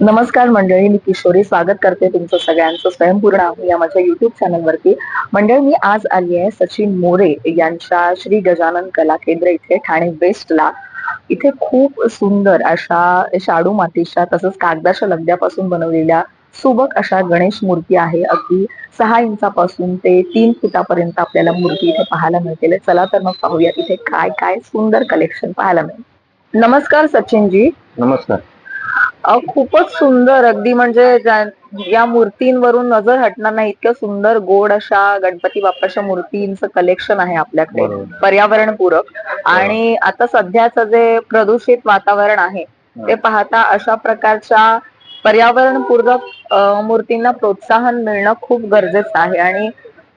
नमस्कार मंडळी मी किशोरी. स्वागत करते तुमचं सगळ्यांचं स्वयंपूर्ण आम्ही या माझ्या युट्यूब चॅनलवरती मंडळी मी आज आली आहे सचिन मोरे यांच्या श्री गजानन कला केंद्र इथे ठाणे वेस्टला. इथे खूप सुंदर अशा शाडू मातीच्या तसंच कागदाच्या लगद्यापासून बनवलेल्या सुबक अशा गणेश मूर्ती आहे. अगदी सहा इंचापासून ते तीन फुटापर्यंत आपल्याला मूर्ती इथे पाहायला मिळतील. चला तर मग पाहूया इथे काय काय सुंदर कलेक्शन पाहायला मिळेल. नमस्कार सचिनजी. नमस्कार. खूपच सुंदर. अगदी म्हणजे या मूर्तींवरून नजर हटणार नाही इतक्या सुंदर गोड अशा गणपती बाप्पाच्या मूर्तींचं कलेक्शन आहे आपल्याकडे. बरोबर. पर्यावरण पूरक आणि आता सध्याचं जे प्रदूषित वातावरण आहे ते पाहता अशा प्रकारच्या पर्यावरण पूरक अं, मूर्तींना प्रोत्साहन मिळणं खूप गरजेचं आहे. आणि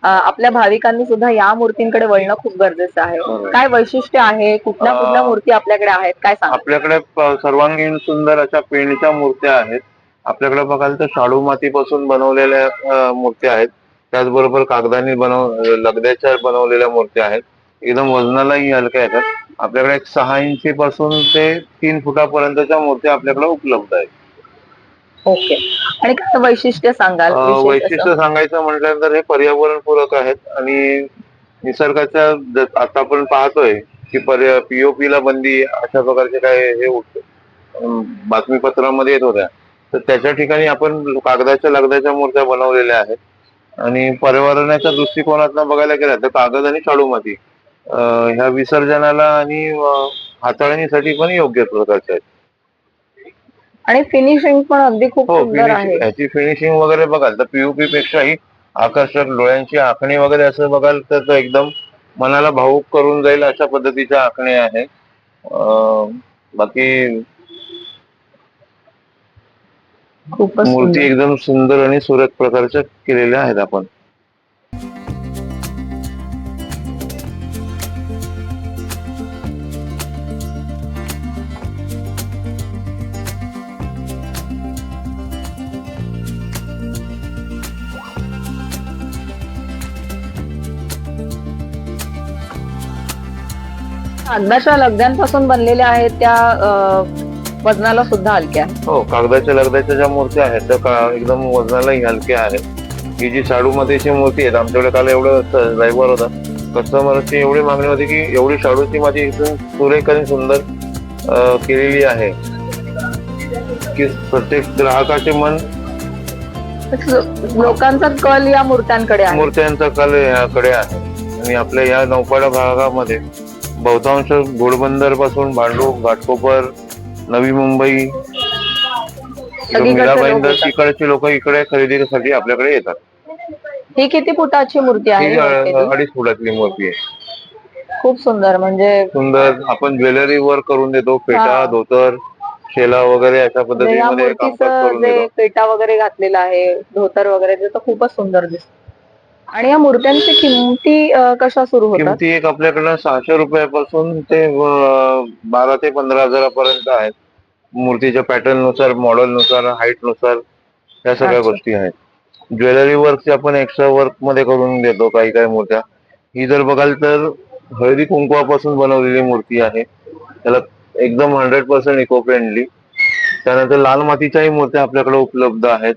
आपल्या भाविकांनी सुद्धा या मूर्तींकडे वळणं खूप गरजेचं आहे. काय वैशिष्ट्य आहे? कुठल्या कुठल्या मूर्ती आपल्याकडे आहेत? काय सांगा आपल्याकडे सर्वांगीण सुंदर अशा पेणीच्या मूर्त्या आहेत. आपल्याकडे बघाल तर शाडू मातीपासून बनवलेल्या मूर्त्या आहेत. त्याचबरोबर कागदाने बनव लगद्याच्या बनवलेल्या मूर्त्या आहेत. एकदम वजनालाही हलक्या आहेत. आपल्याकडे एक सहा इंची पासून ते तीन फुटापर्यंतच्या मूर्त्या आपल्याकडे उपलब्ध आहेत. ओके. आणि काय वैशिष्ट्य सांगाल? असं? वैशिष्ट्य सांगायचं म्हटल्यानंतर हे पर्यावरण पूरक आहेत आणि निसर्गाच्या ज- आता आपण पाहतोय की पर्या पीओपी ला बंदी अशा प्रकारचे काय हे उठ- अम, बातमीपत्रामध्ये येत होत्या. तर त्याच्या ठिकाणी आपण कागदाच्या लगद्याच्या मूर्त्या बनवलेल्या आहेत. आणि पर्यावरणाच्या दृष्टिकोनातून बघायला गेलं तर कागद आणि शाडू माती अ, ह्या विसर्जनाला आणि अ, हाताळणीसाठी पण योग्य प्रकारच्या आहेत. आणि फिनिशिंग पण अगदी खूप हो सुंदर आहे. फिनिशिंग ह्याची फिनिशिंग वगैरे बघाल तर पीओपी पेक्षाही आकर्षक डोळ्यांची आखणी वगैरे असं बघाल तर तो एकदम मनाला भावूक करून जाईल अशा पद्धतीच्या आखणी आहे अं, बाकी खूपच मूर्ती एकदम सुंदर आणि सुरेख प्रकारच्या केलेल्या आहेत आपण. कागदाच्या लगद्यांपासून बनलेल्या आहेत त्या अं, वजनाला सुद्धा हलक्या आहेत. हो कागदाच्या लगद्याच्या ज्या मूर्त्या आहेत त्या का- एकदम वजनालाही हलक्या आहेत. ही जी शाडू मातीची मूर्ती आहे आमच्याकडे काल एवढं रविवार होता. कस्टमरची एवढी मागणी होती की एवढी शाडूची माती एकदम सुरेख आणि सुंदर अं, केलेली आहे. की प्रत्येक ग्राहकाचे मन लोकांचा कल या मूर्त्यांकडे आहे. मूर्त्यांचा कल याकडे आहे. आणि आपल्या या नौपाडा भागामध्ये बहुतांश घोडबंदरपासून भांडूप घाटकोपर नवी मुंबई सगळीकडचे मीराबाई लोक इकडे खरेदीसाठी आपल्याकडे येतात. ही किती फुटाची मूर्ती ही आहे अ-? अडीच फुटातली मूर्ती आहे. खूप सुंदर म्हणजे सुंदर आपण ज्वेलरी वर्क करून देतो हा. पेटा धोतर शेला वगैरे अशा म्हणजे या पद्धतीमध्ये कामकाज मूर्तीचं करून जे देतो. पेटा वगैरे घातलेला आहे धोतर वगैरे ते तर खूपच सुंदर दिसत. आणि या मूर्त्यांची किमती अं, कशा सुरू होतात? किमती एक आपल्याकडे सहाशे रुपयापासून ते अ, बारा ते पंधरा हजारापर्यंत आहेत. मूर्तीच्या पॅटर्ननुसार मॉडेल नुसार हाईटनुसार या सगळ्या अच्छा. गोष्टी आहेत. ज्वेलरी वर्कची आपण एक्स्ट्रा वर्कमध्ये करून देतो काही काही मूर्त्या ही जर बघाल तर हळदी कुंकवापासून बनवलेली मूर्ती आहे. त्याला एकदम हंड्रेड पर्सेंट इको फ्रेंडली त्यानंतर लाल मातीच्याही मूर्त्या आपल्याकडे उपलब्ध आहेत.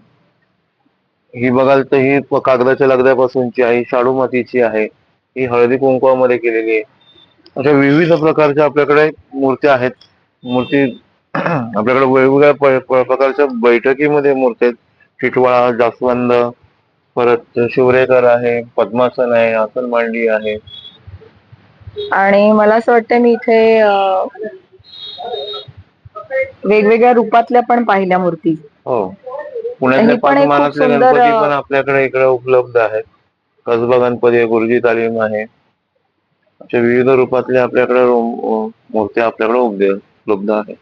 ही बघाल तर ही कागदाच्या लगद्यापासूनची आहे शाडू मातीची आहे ही हळदी कुंकवामध्ये केलेली आहे. अशा विविध प्रकारच्या आपल्याकडे मूर्त्या आहेत. मूर्ती आपल्याकडे वेगवेगळ्या प्रकारच्या बैठकीमध्ये मूर्ती आहेत. टिटवाळा जास्वंद परत शिवरेकर आहे पद्मासन आहे आसन मांडी आहे. आणि मला असं वाटतं मी इथे वेगवेगळ्या रूपातल्या पण पाहिल्या मूर्ती. हो. ही पुण्यातले पण पाच एक खूप मानातले सुंदर, गणपती पण आपल्याकडे इकडे उपलब्ध आहेत. कसबा गणपती आहे गुरुजी तालीम आहे. अशा विविध रूपातल्या आपल्याकडे मूर्त्या आपल्याकडे उपलब्ध आहेत.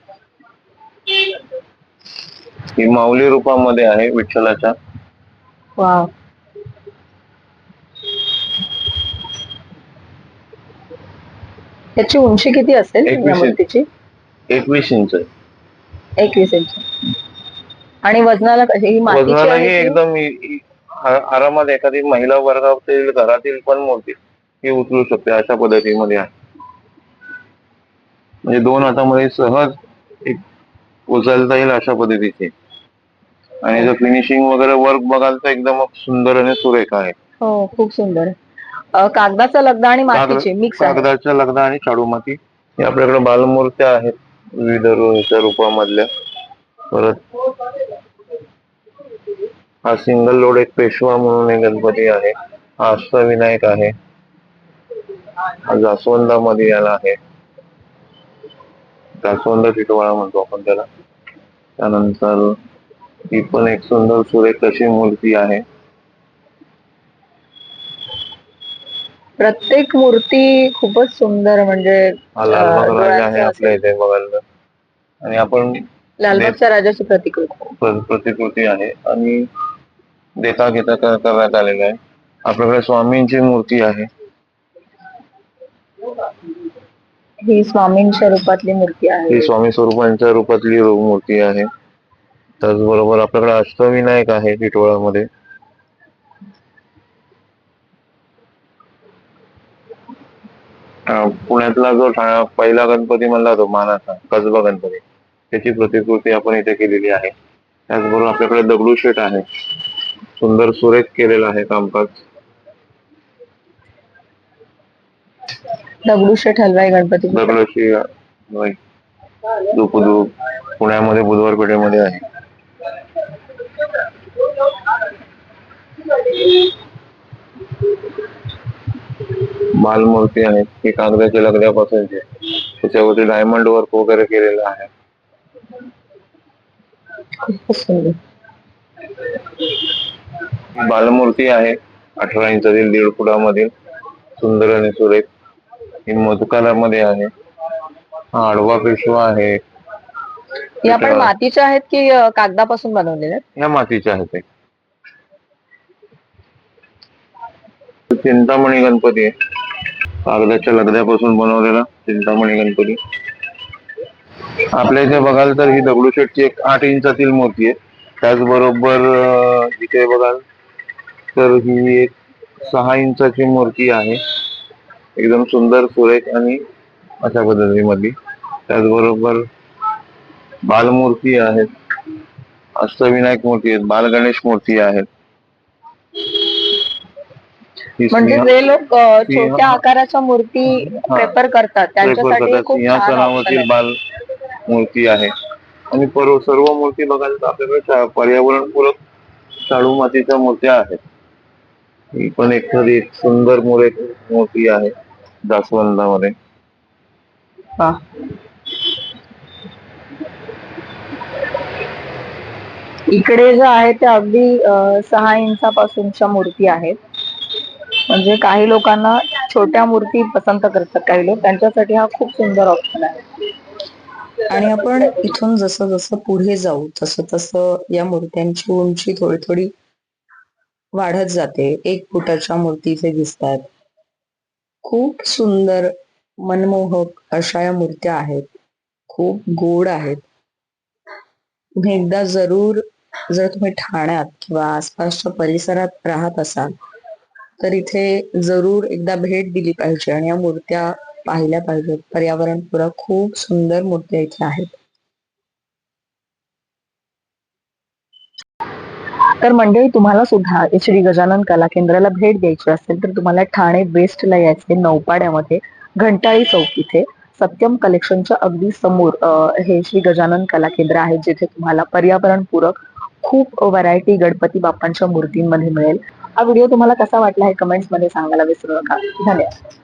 ही माऊली रूपामध्ये आहे विठ्ठलाच्या. त्याची उंची किती असेल एकवीस इंच. मूर्तीची? एकवीस इंच आहे. एकवीस इंच. आणि वजनाला कशी ही मातीची वजनालाही आहे एकदम इ- इ- आ- आरामात एखादी महिला वर्गातील घरातील पण मूर्ती ही उचलू शकते अशा पद्धतीमध्ये आहे. म्हणजे दोन हातामध्ये सहज एक उचलता येईल अशा पद्धतीची. आणि जर फिनिशिंग वगैरे वर्क बघाल तर एकदम सुंदर आणि सुरेख आहे. हो खूप सुंदर. अ, कागदाचं लगदा आणि मातीचे मिक्स आहे. कागदाच्या लगदा आणि शाडू माती हे आपल्याकडे बालमूर्त्या आहेत विविध रूपामधल्या. परत हा सिंगल लोड एक पेशवा म्हणून एक गणपती आहे. हा अष्टविनायक आहे. हा जास्वंदामध्ये याला आहे. जास्वंद टिटवाळा म्हणतो आपण त्याला. त्यानंतर ही पण एक सुंदर सुरेख अशी मूर्ती आहे. प्रत्येक मूर्ती खूपच सुंदर म्हणजे हा आहे आपल्या इथे बघायला. आणि आपण लालबागच्या राजाची प्रतिकृती. प्र- प्रतिकृती आहे आणि देता घेता कर- करण्यात आलेला आहे. आपल्याकडे स्वामींची मूर्ती आहे. ही स्वामींच्या रूपातली मूर्ती आहे. ही स्वामी स्वरूपांच्या रूपातली मूर्ती आहे. त्याचबरोबर आपल्याकडे अष्टविनायक आहे टिटवाळामध्ये पुण्यातला जो पहिला गणपती म्हणला तो मानाचा कसबा गणपती. त्याची प्रतिकृती आपण इथे केलेली आहे. त्याचबरोबर आपल्याकडे दगडूशेठ आहे. सुंदर सुरेख केलेला आहे कामकाज. दगडूशेठ हलवाई गणपती दरवर्षी दुपदूप पुण्यामध्ये बुधवार पेठेमध्ये आहे. बालमूर्ती आहेत. ही कागदाच्या लगद्यापासूनची. त्याच्यावरती डायमंड वर्क वगैरे केलेलं आहे. खूपच सुंदर बालमूर्ती आहे अठरा इंचातील दीड फुटामधील सुंदर आणि सुरेख. ही मधुकारामध्ये आहे. हा आडवा पेशवा आहे. या पण मातीच्या आहेत की कागदापासून बनवलेल्या आहेत? ह्या मातीच्या आहेत. चिंतामणी गणपती आहे. कागदाच्या लगद्यापासून बनवलेला चिंतामणी गणपती. आपल्या इथे बघाल तर ही दगडूशेठची एक आठ इंचातील मूर्ती आहे. त्याचबरोबर इथे बघाल तर ही एक सहा इंचाची मूर्ती आहे. एकदम सुंदर सुरेख आणि अशा पद्धतीमधली. त्याचबरोबर बालमूर्ती आहेत. अष्टविनायक मूर्ती आहेत. बाल गणेश मूर्ती आहेत. म्हणजे जे लोक छोट्या आकाराच्या मूर्ती. प्रेफर करतात त्यांच्यासाठी सिंहासनावरील. बाल मूर्ती आहे. आणि सर्व मूर्ती बघायला तर आपल्याकडे पर्यावरणपूरक शाडू मातीच्या मूर्त्या आहेत. ही पण एखादी एक सुंदर मुरे मूर्ती आहे जास्वंदामध्ये. इकडे जे आहे ते अगदी सहा इंचापासूनच्या मूर्ती आहेत. म्हणजे काही लोकांना छोट्या मूर्ती पसंत करतात काही लोक. त्यांच्यासाठी हा खूप सुंदर ऑप्शन आहे. आणि आपण इथून जसं जसं पुढे जाऊ तसं तसं या मूर्त्यांची उंची थोडी थोडी वाढत जाते. एक फुटाच्या मूर्ती इथे दिसतात. खूप सुंदर मनमोहक अशा या मूर्त्या आहेत. खूप गोड आहेत. तुम्ही एकदा जरूर जर तुम्ही ठाण्यात किंवा आसपासच्या परिसरात राहत असाल तर इथे जरूर एकदा भेट दिली पाहिजे. आणि या मूर्त्या पाहिल्या पाहिजेत. पर्यावरणपूरक खूप सुंदर मूर्त्या इथे आहेत. तर मंडळी तुम्हाला सुद्धा श्री गजानन कला केंद्राला भेट द्यायची असेल तर तुम्हाला ठाणे वेस्टला यायचे नौपाड्यामध्ये घंटाळी चौक इथे. सत्यम कलेक्शनच्या अगदी समोर हे श्री गजानन कला केंद्र आहे जिथे तुम्हाला पर्यावरणपूरक खूप व्हरायटी गणपती बाप्पांच्या मूर्तींमध्ये मिळेल. हा व्हिडिओ तुम्हाला कसा वाटला हे कमेंट्समध्ये सांगायला विसरू नका. धन्यवाद.